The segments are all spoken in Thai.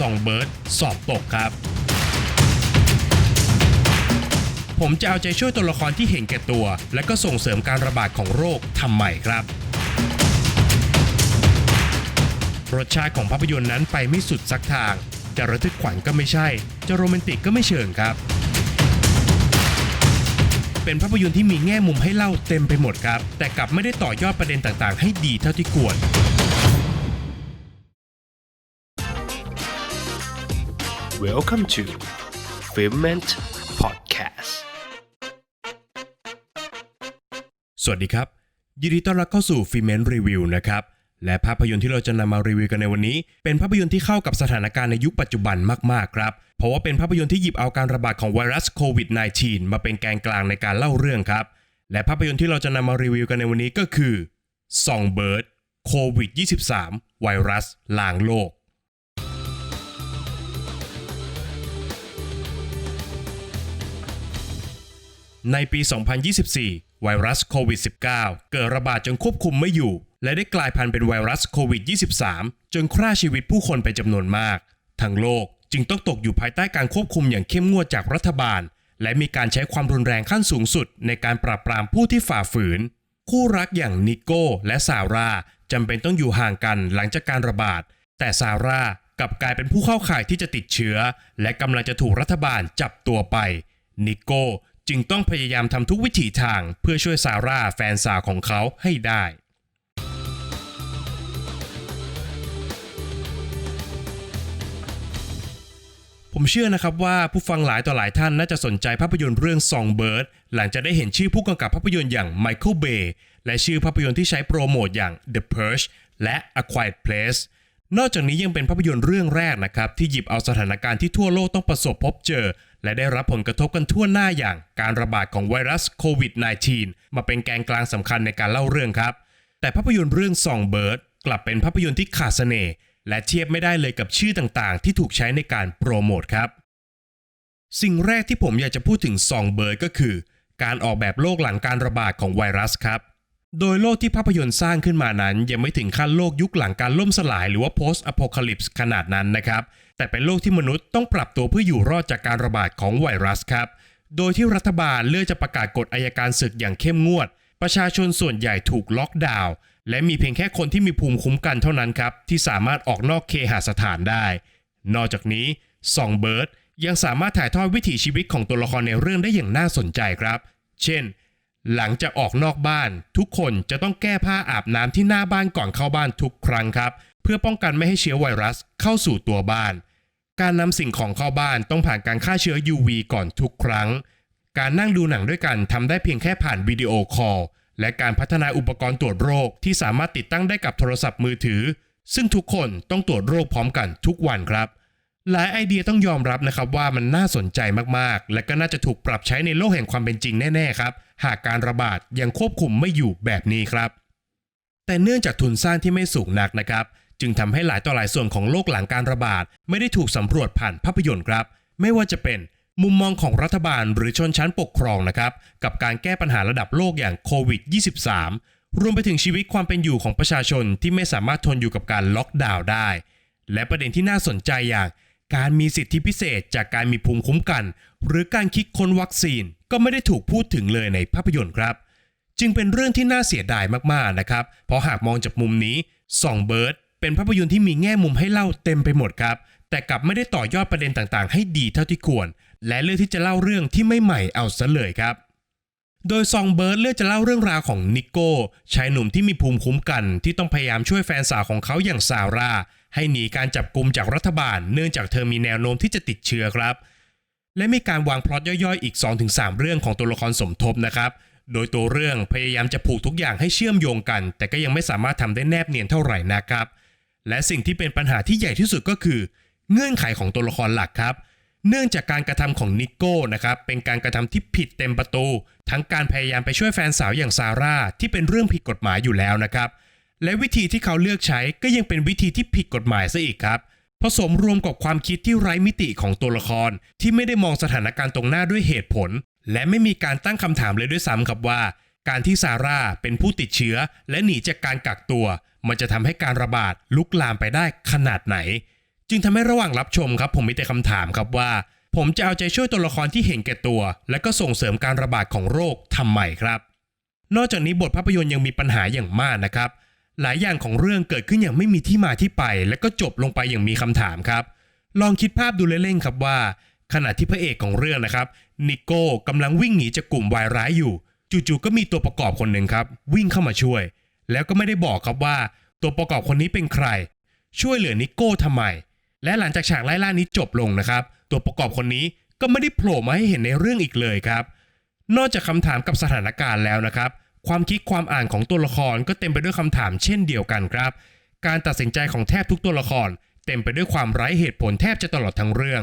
ซองเบิร์ดสอบตกครับ ผมจะเอาใจช่วยตัวละครที่เห็นแก่ตัว และก็ส่งเสริมการระบาดของโรคทำใหม่ครับ รสชาติของภาพยนตร์นั้นไปไม่สุดสักทาง จะระทึกขวัญก็ไม่ใช่ จะโรแมนติกก็ไม่เชิงครับ เป็นภาพยนตร์ที่มีแง่มุมให้เล่าเต็มไปหมดครับ แต่กลับไม่ได้ต่อยอดประเด็นต่างๆ ให้ดีเท่าที่ควร Welcome to Filment Podcast สวัสดีครับ ยินดีต้อนรับเข้าสู่ฟิเมนรีวิวนะครับ และภาพยนตร์ที่เราจะนำมารีวิวกันในวันนี้ เป็นภาพยนตร์ที่เข้ากับสถานการณ์ในยุคปัจจุบันมาก ๆ ครับ เพราะว่าเป็นภาพยนตร์ที่หยิบเอาการระบาดของไวรัสโควิด -19 มาเป็นแกนกลางในการเล่าเรื่องครับ และภาพยนตร์ที่เราจะนำมารีวิวกันในวันนี้ก็คือ Songbird โควิด 23 ไวรัสลางโลก ในปี 2024 ไวรัสโควิด -19 เกิดระบาดจนควบคุมไม่อยู่ และได้กลายพันธุ์เป็นไวรัสโควิด 23 จนฆ่าชีวิตผู้คนไปจำนวนมาก ทั้งโลกจึงต้องตกอยู่ภายใต้การควบคุมอย่างเข้มงวดจากรัฐบาล และมีการใช้ความรุนแรงขั้นสูงสุด ในการปราบปรามผู้ที่ฝ่าฝืน คู่รักอย่างนิโก้และซาร่าจำเป็นต้องอยู่ห่างกันหลังจากการระบาด แต่ซาร่ากลับกลายเป็นผู้เข้าข่ายที่จะติดเชื้อ และกำลังจะถูกรัฐบาลจับตัวไปนิโก้ จึงต้องพยายามทำทุกวิถีทางเพื่อช่วยซาร่าแฟนสาวของเขาให้ได้ ผมเชื่อนะครับว่าผู้ฟังหลายต่อหลายท่านน่าจะสนใจภาพยนตร์เรื่อง Songbird หลังจากได้เห็นชื่อผู้กำกับภาพยนตร์อย่าง Michael Bay และชื่อภาพยนตร์ที่ใช้โปรโมทอย่าง The Purge และ A Quiet Place นอกจากนี้ยังเป็นภาพยนตร์เรื่องแรกนะครับที่หยิบเอาสถานการณ์ที่ทั่วโลกต้องประสบพบเจอ และได้รับผลกระทบกันทั่วหน้าอย่างการระบาดของไวรัสโควิด -19 มาเป็นแกนกลางสำคัญในการเล่าเรื่องครับ แต่ภาพยนตร์เรื่อง Songbird กลับเป็นภาพยนตร์ที่ขาดเสน่ห์และเทียบไม่ได้เลยกับชื่อต่างๆ ที่ถูกใช้ในการโปรโมทครับ สิ่งแรกที่ผมอยากจะพูดถึง Songbird ก็คือ การออกแบบโลกหลังการระบาดของไวรัสครับ โดยโลกที่ภาพยนตร์สร้างขึ้นมานั้น ยังไม่ถึงขั้นโลกยุคหลังการล่มสลายหรือว่า post apocalypse ขนาดนั้นนะครับ แต่เป็นโลกที่มนุษย์ต้องปรับตัวเพื่ออยู่รอดจากการระบาดของไวรัสครับ โดยที่รัฐบาลเลือกจะประกาศกฎอายการศึกอย่างเข้มงวด ประชาชนส่วนใหญ่ถูกล็อกดาวน์และมีเพียงแค่คนที่มีภูมิคุ้มกันเท่านั้นครับ ที่สามารถออกนอกเคหสถานได้ นอกจากนี้ Songbird ยังสามารถถ่ายทอดวิถีชีวิตของตัวละครในเรื่องได้อย่างน่าสนใจครับ เช่น หลังจากออกนอกบ้าน ทุกคนจะต้องแก้ผ้าอาบน้ำที่หน้าบ้านก่อนเข้าบ้านทุกครั้งครับ เพื่อป้องกันไม่ให้เชื้อไวรัสเข้าสู่ตัวบ้าน การนำสิ่งของเข้าบ้านต้องผ่านการฆ่าเชื้อ UV ก่อนทุกครั้ง การนั่งดูหนังด้วยกันทำได้เพียงแค่ผ่านวิดีโอคอลและการพัฒนาอุปกรณ์ตรวจโรคที่สามารถติดตั้งได้กับโทรศัพท์มือถือ ซึ่งทุกคนต้องตรวจโรคพร้อมกันทุกวันครับ หลายไอเดียต้องยอมรับนะครับว่ามันน่าสนใจมากๆ และก็น่าจะถูกปรับใช้ในโลกแห่งความเป็นจริงแน่ๆครับ หากการระบาดยังควบคุมไม่อยู่แบบนี้ครับ แต่เนื่องจากทุนสร้างที่ไม่สูงนักนะครับ จึงทำให้หลายต่อหลายส่วนของโลกหลังการระบาด ไม่ได้ถูกสำรวจผ่านภาพยนตร์ครับ ไม่ว่าจะเป็นมุมมองของรัฐบาลหรือชนชั้นปกครองนะครับกับการแก้ปัญหาระดับโลกอย่างโควิด -23 รวมไปถึงชีวิตความเป็นอยู่ของประชาชนที่ไม่สามารถทนอยู่กับการล็อกดาวน์ได้ และประเด็นที่น่าสนใจอย่าง การมีสิทธิพิเศษจากการมีภูมิคุ้มกัน หรือการคิดค้นวัคซีนก็ไม่ได้ถูกพูดถึงเลยในภาพยนตร์ครับ จึงเป็นเรื่องที่น่าเสียดายมากๆนะครับ เพราะหากมองจากมุมนี้ Songbird เป็นภาพยนตร์ที่มีแง่มุมให้เล่าเต็มไปหมดครับ แต่กลับไม่ได้ต่อยอดประเด็นต่างๆ ให้ดีเท่าที่ควร และเลือกที่จะเล่าเรื่องที่ไม่ใหม่เอาซะเลยครับโดยซองเบิร์ดเลือกจะเล่าเรื่องราวของนิโก้ชายหนุ่มที่มีภูมิคุ้มกันที่ต้องพยายามช่วยแฟนสาวของเขาอย่างซาร่า ให้หนีการจับกลุมจากรัฐบาล เนื่องจากเธอมีแนวโน้มที่จะติดเชื้อครับ และมีการวางพล็อตย่อยๆ อีก 2-3 เรื่องของตัวละครสมทบนะครับโดยตัวเรื่องพยายามจะผูกทุกอย่างให้เชื่อมโยงกัน แต่ก็ยังไม่สามารถทำได้แนบเนียนเท่าไหร่นะครับ และสิ่งที่เป็นปัญหาที่ใหญ่ที่สุดก็คือ เงื่อนไขของตัวละครหลักครับ เนื่องจากการกระทำของนิโก้นะครับเป็นการกระทำที่ผิดเต็มประตู ทั้งการพยายามไปช่วยแฟนสาวอย่างซาร่าที่เป็นเรื่องผิดกฎหมายอยู่แล้วนะครับ และวิธีที่เขาเลือกใช้ก็ยังเป็นวิธีที่ผิดกฎหมายซะอีกครับผสมรวมกับความคิดที่ไร้มิติของตัวละคร ที่ไม่ได้มองสถานการณ์ตรงหน้าด้วยเหตุผล และไม่มีการตั้งคำถามเลยด้วยซ้ำครับว่า การที่ซาร่าเป็นผู้ติดเชื้อ และหนีจากการกักตัว มันจะทำให้การระบาดลุกลามไปได้ขนาดไหน จึงทำให้ระหว่างรับชมครับ ผมมีแต่คำถามครับว่า ผมจะเอาใจช่วยตัวละครที่เห็นแก่ตัว และก็ส่งเสริมการระบาดของโรคทำไมครับ นอกจากนี้บทภาพยนตร์ยังมีปัญหาอย่างมากนะครับ หลายอย่างของเรื่องเกิดขึ้นอย่างไม่มีที่มาที่ไป และก็จบลงไปอย่างมีคำถามครับ ลองคิดภาพดูเล่นๆครับว่า ขณะที่พระเอกของเรื่องนะครับนิโก้กำลังวิ่งหนีจากกลุ่มวายร้ายอยู่ จู่ๆก็มีตัวประกอบคนหนึ่งครับ วิ่งเข้ามาช่วย แล้วก็ไม่ได้บอกครับว่า ตัวประกอบคนนี้เป็นใคร ช่วยเหลือนิโก้ทำไม และหลังจากฉากไล่ล่านี้จบลงนะครับ ตัวประกอบคนนี้ก็ไม่ได้โผล่มาให้เห็นในเรื่องอีกเลยครับ นอกจากคำถามกับสถานการณ์แล้วนะครับ ความคิดความอ่านของตัวละครก็เต็มไปด้วยคำถามเช่นเดียวกันครับ การตัดสินใจของแทบทุกตัวละคร เต็มไปด้วยความไร้เหตุผลแทบจะตลอดทั้งเรื่อง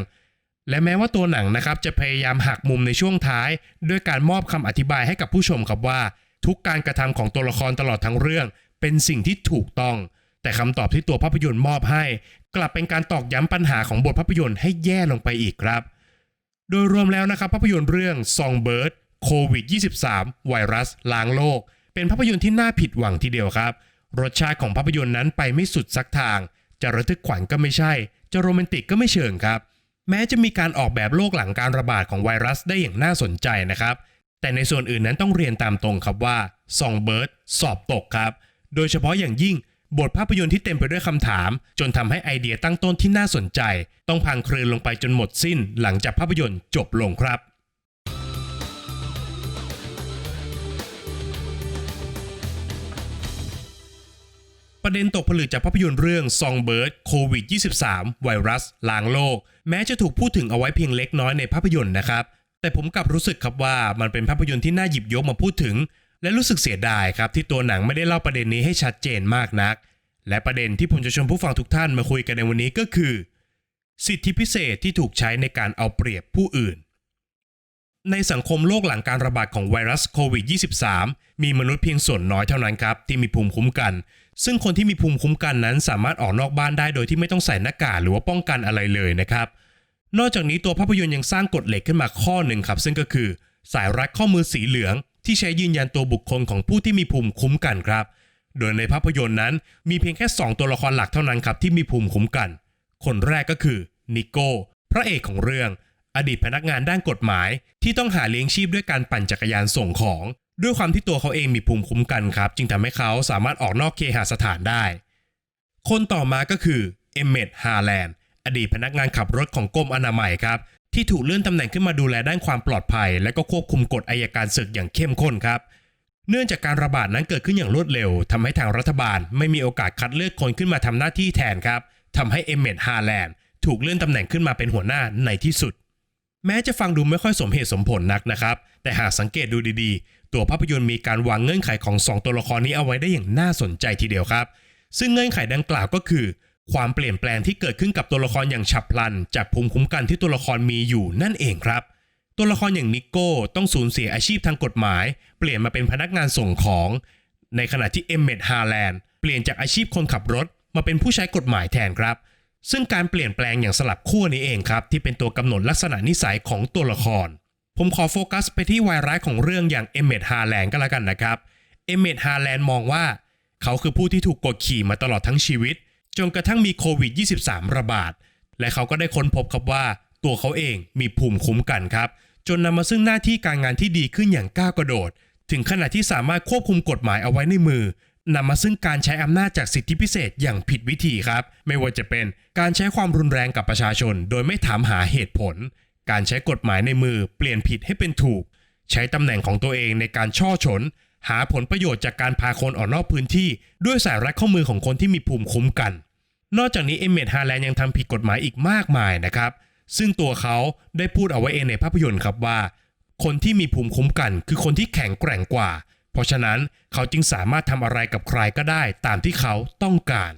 และแม้ว่าตัวหนังนะครับจะพยายามหักมุมในช่วงท้าย ด้วยการมอบคำอธิบายให้กับผู้ชมครับว่า ทุกการกระทำของตัวละครตลอดทั้งเรื่อง เป็นสิ่งที่ถูกต้อง แต่คำตอบที่ตัวภาพยนตร์มอบให้ กลับเป็นการตอกย้ำปัญหาของบทภาพยนตร์ให้แย่ลงไปอีกครับ โดยรวมแล้วนะครับภาพยนตร์เรื่อง Songbird โควิด 23 ไวรัสล้างโลก เป็นภาพยนตร์ที่น่าผิดหวังทีเดียวครับ รสชาติของภาพยนตร์นั้นไปไม่สุดสักทาง จะระทึกขวัญก็ไม่ใช่ จะโรแมนติกก็ไม่เชิงครับ แม้จะมีการออกแบบโลกหลังการระบาดของไวรัสได้อย่างน่าสนใจนะครับ แต่ในส่วนอื่นนั้นต้องเรียนตามตรงครับว่า Songbird สอบตกครับ โดยเฉพาะอย่างยิ่งบทภาพยนตร์ที่เต็มไปด้วยคำถาม จนทำให้ไอเดียตั้งต้นที่น่าสนใจ ต้องพังคลืนลงไปจนหมดสิ้น หลังจากภาพยนตร์จบลงครับ ประเด็นตกผลึกจากภาพยนตร์เรื่อง Songbird โควิด 23 ไวรัสล้างโลก แม้จะถูกพูดถึงเอาไว้เพียงเล็กน้อยในภาพยนตร์นะครับ แต่ผมกลับรู้สึกครับว่ามันเป็นภาพยนตร์ที่น่าหยิบยกมาพูดถึง และรู้สึกเสียดายครับที่ตัวหนังไม่ได้เล่าประเด็นนี้ให้ชัดเจนมากนัก และประเด็นที่ผมจะชวนผู้ฟังทุกท่านมาคุยกันในวันนี้ก็คือ สิทธิพิเศษที่ถูกใช้ในการเอาเปรียบผู้อื่นในสังคมโลกหลังการระบาดของไวรัสโควิด 23 มีมนุษย์เพียงส่วนน้อยเท่านั้นครับ ที่มีภูมิคุ้มกัน ซึ่งคนที่มีภูมิคุ้มกันนั้นสามารถออกนอกบ้านได้โดยที่ไม่ต้องใส่หน้ากากหรือว่าป้องกันอะไรเลยนะครับ นอกจากนี้ตัวภาพยนตร์ยังสร้างกฎเหล็กขึ้นมาข้อหนึ่งครับ ซึ่งก็คือ สายรัดข้อมือสีเหลือง ที่ใช้ยืนยันตัวบุคคลของผู้ที่มีภูมิคุ้มกันครับ โดยในภาพยนตร์นั้นมีเพียงแค่ 2 ตัวละครหลักเท่านั้นครับที่มีภูมิคุ้มกัน คนแรกก็คือนิโก้พระเอกของเรื่อง อดีตพนักงานด้านกฎหมาย ที่ต้องหาเลี้ยงชีพด้วยการปั่นจักรยานส่งของ ด้วยความที่ตัวเขาเองมีภูมิคุ้มกันครับ จึงทำให้เขาสามารถออกนอกเคหสถานได้ คนต่อมาก็คือเอมเมดฮาแลนด์อดีตพนักงานขับรถของกรมอนามัยครับ ที่ถูกเลื่อนตำแหน่งขึ้นมาดูแลด้านความปลอดภัย และก็ควบคุมกฎอายการศึกอย่างเข้มข้นครับ เนื่องจากการระบาดนั้นเกิดขึ้นอย่างรวดเร็วทำให้ทางรัฐบาลไม่มีโอกาสคัดเลือกคนขึ้นมาทำหน้าที่แทนครับทำให้เอมเมดฮาแลนด์ถูกเลื่อนตำแหน่งขึ้นมาเป็นหัวหน้าในที่สุด แม้จะฟังดูไม่ค่อยสมเหตุสมผลนักนะครับ แต่หากสังเกตดูดีๆ ตัวภาพยนตร์มีการวางเงื่อนไขของ 2 ตัวละครนี้เอาไว้ได้อย่างน่าสนใจทีเดียวครับ ซึ่งเงื่อนไขดังกล่าวก็คือ ความเปลี่ยนแปลงที่เกิดขึ้นกับตัวละครอย่างฉับพลัน จากภูมิคุ้มกันที่ตัวละครมีอยู่นั่นเองครับ ตัวละครอย่างนิโก้ต้องสูญเสียอาชีพทางกฎหมาย เปลี่ยนมาเป็นพนักงานส่งของ ในขณะที่เอมเมดฮาแลนด์เปลี่ยนจากอาชีพคนขับรถมาเป็นผู้ใช้กฎหมายแทนครับ ซึ่งการเปลี่ยนแปลงอย่างสลับขั้วนี้เองครับ ที่เป็นตัวกำหนดลักษณะนิสัยของตัวละคร ผมขอโฟกัสไปที่วายร้ายของเรื่องอย่างเอเมดฮาแลนด์ก็แล้วกันนะครับเอเมดฮาแลนด์มองว่า เขาคือผู้ที่ถูกกดขี่มาตลอดทั้งชีวิต จนกระทั่งมีโควิด 23 ระบาด และเขาก็ได้ค้นพบครับว่า ตัวเขาเองมีภูมิคุ้มกันครับ จนนำมาซึ่งหน้าที่การงานที่ดีขึ้นอย่างก้าวกระโดด ถึงขนาดที่สามารถควบคุมกฎหมายเอาไว้ในมือ นำมาซึ่งการใช้อำนาจจากสิทธิพิเศษอย่างผิดวิธีครับ ไม่ว่าจะเป็นการใช้ความรุนแรงกับประชาชน โดยไม่ถามหาเหตุผล การใช้กฎหมายในมือเปลี่ยนผิดให้เป็นถูก ใช้ตำแหน่งของตัวเองในการช่อฉน หาผลประโยชน์จากการพาคนออกนอกพื้นที่ ด้วยสายรัดข้อมือของคนที่มีภูมิคุ้มกัน นอกจากนี้เอเมดฮาแลนยังทำผิดกฎหมายอีกมากมายนะครับ ซึ่งตัวเขาได้พูดเอาไว้เองในภาพยนตร์ครับว่า คนที่มีภูมิคุ้มกัน คือคนที่แข็งแกร่งกว่า เพราะฉะนั้นเขาจึงสามารถทำอะไรกับใครก็ได้ตามที่เขาต้องการ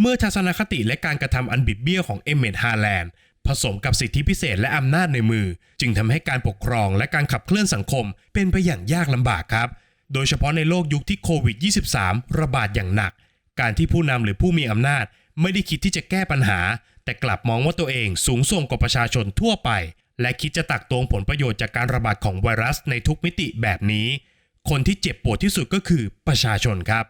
เมื่อทัศนคติและการกระทำอันบิดเบี้ยวของเอเมดฮาแลนด์ผสมกับสิทธิพิเศษและอำนาจในมือ จึงทำให้การปกครองและการขับเคลื่อนสังคมเป็นไปอย่างยากลำบากครับ โดยเฉพาะในโลกยุคที่โควิด -23 ระบาดอย่างหนัก การที่ผู้นำหรือผู้มีอำนาจ ไม่ได้คิดที่จะแก้ปัญหา แต่กลับมองว่าตัวเองสูงส่งกว่าประชาชนทั่วไป และคิดจะตักตวงผลประโยชน์จากการระบาดของไวรัสในทุกมิติแบบนี้ คนที่เจ็บปวดที่สุดก็คือประชาชนครับ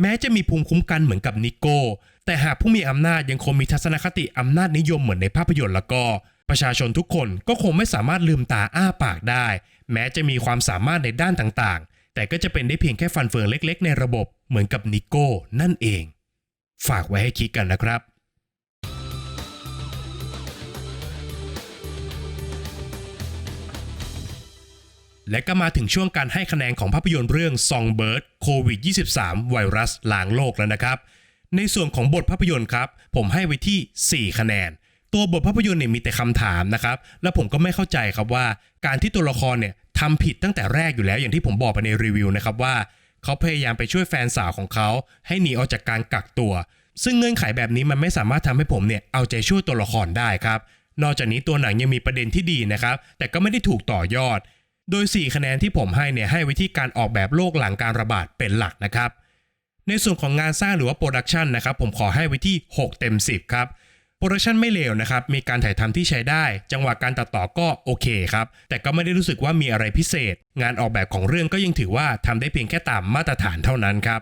แม้จะมีภูมิคุ้มกันเหมือนกับนิโก้ แต่หากผู้มีอำนาจยังคงมีทัศนคติอำนาจนิยมเหมือนในภาพยนตร์แล้วก็ ประชาชนทุกคนก็คงไม่สามารถลืมตาอ้าปากได้ แม้จะมีความสามารถในด้านต่างๆ แต่ก็จะเป็นได้เพียงแค่ฟันเฟืองเล็ก ๆ ในระบบเหมือนกับนิโก้นั่นเอง ฝากไว้ให้คิดกันนะครับ และก็มาถึงช่วงการให้คะแนนของภาพยนตร์เรื่อง Songbird โควิด 23 ไวรัสล้างโลกแล้วนะครับ ในส่วนของบทภาพยนตร์ครับ ผมให้ไว้ที่ 4 คะแนน ตัวบทภาพยนตร์เนี่ยมีแต่คำถามนะครับ และผมก็ไม่เข้าใจครับว่า การที่ตัวละครเนี่ยทำผิดตั้งแต่แรกอยู่แล้วอย่างที่ผมบอกไปในรีวิวนะครับว่า เขาพยายามไปช่วยแฟนสาวของเขา ให้หนีออกจากการกักตัว ซึ่งเงื่อนไขแบบนี้มันไม่สามารถทำให้ผมเนี่ยเอาใจช่วยตัวละครได้ครับนอกจากนี้ตัวหนังยังมีประเด็นที่ดีนะครับ แต่ก็ไม่ได้ถูกต่อยอด โดย 4 คะแนนที่ผมให้เนี่ยให้ไว้ที่การออกแบบโลกหลังการระบาดเป็นหลักนะครับ ในส่วนของงานสร้างหรือว่าโปรดักชันนะครับผมขอให้ไว้ที่ 6 เต็ม 10 ครับโปรดักชันไม่เลวนะครับ มีการถ่ายทำที่ใช้ได้ จังหวะการตัดต่อก็โอเคครับ แต่ก็ไม่ได้รู้สึกว่ามีอะไรพิเศษ งานออกแบบของเรื่องก็ยังถือว่าทำได้เพียงแค่ตามมาตรฐานเท่านั้นครับ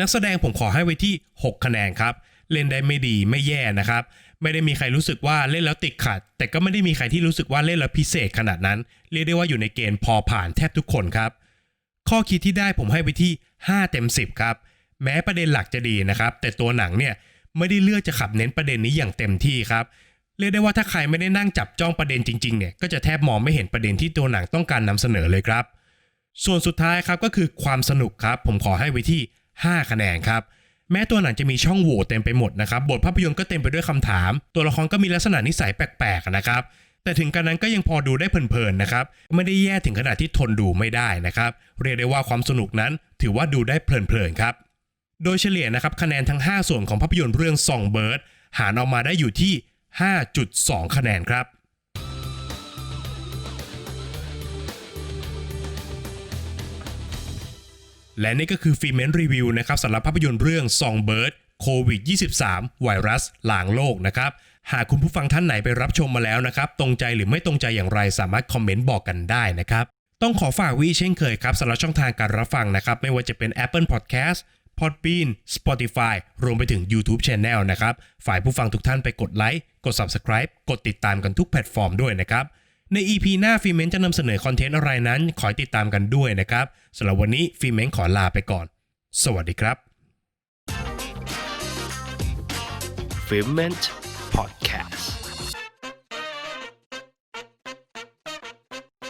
นักแสดงผมขอให้ไว้ที่ 6 คะแนนครับ เล่นได้ไม่ดีไม่แย่นะครับ ไม่ได้มีใครรู้สึกว่าเล่นแล้วติดขัด แต่ก็ไม่ได้มีใครที่รู้สึกว่าเล่นแล้วพิเศษขนาดนั้น เรียกได้ว่าอยู่ในเกณฑ์พอผ่านแทบทุกคนครับ ข้อคิดที่ได้ผมให้ไปที่ 5 เต็ม 10 ครับ แม้ประเด็นหลักจะดีนะครับ แต่ตัวหนังเนี่ยไม่ได้เลือกจะขับเน้นประเด็นนี้อย่างเต็มที่ครับเรียกได้ว่าถ้าใครไม่ได้นั่งจับจ้องประเด็นจริงๆเนี่ยก็จะแทบมองไม่เห็นประเด็นที่ตัวหนังต้องการนำเสนอเลยครับ ส่วนสุดท้ายครับก็คือความสนุกครับ ผมขอให้ไว้ที่ 5 คะแนนครับ แม้ตัวหนังจะมีช่องโหว่เต็มไปหมดนะครับบทภาพยนตร์ก็เต็มไปด้วยคำถาม ตัวละครก็มีลักษณะนิสัยแปลกๆนะครับแต่ถึงกระนั้นก็ยังพอดูได้เพลินๆนะครับ ไม่ได้แย่ถึงขนาดที่ทนดูไม่ได้นะครับ เรียกได้ว่าความสนุกนั้นถือว่าดูได้เพลินๆครับ โดยเฉลี่ยนะครับคะแนนทั้ง 5 ส่วนของภาพยนตร์เรื่อง Songbird หารออกมาได้อยู่ที่ 5.2 คะแนนครับ และนี่ก็คือฟีเมนรีวิวนะครับสำหรับภาพยนตร์เรื่อง Songbird โควิด 23 ไวรัสหลางโลกนะครับ หากคุณผู้ฟังท่านไหนไปรับชมมาแล้วนะครับ ตรงใจหรือไม่ตรงใจอย่างไรสามารถคอมเมนต์บอกกันได้นะครับ ต้องขอฝากวิเช่นเคยครับสำหรับช่องทางการรับฟังนะครับ ไม่ว่าจะเป็น Apple Podcast Podbean Spotify รวมไปถึง YouTube Channel นะครับ ฝ่ายผู้ฟังทุกท่านไปกดไลค์ กด Subscribe กดติดตามกันทุกแพลตฟอร์มด้วยนะครับ ใน EP หน้าฟิเม้นจะนำเสนอคอนเทนต์อะไรนั้น ขอยติดตามกันด้วยนะครับสำหรับวันนี้ฟิเม้นขอลาไปก่อน สวัสดีครับ f i m e n t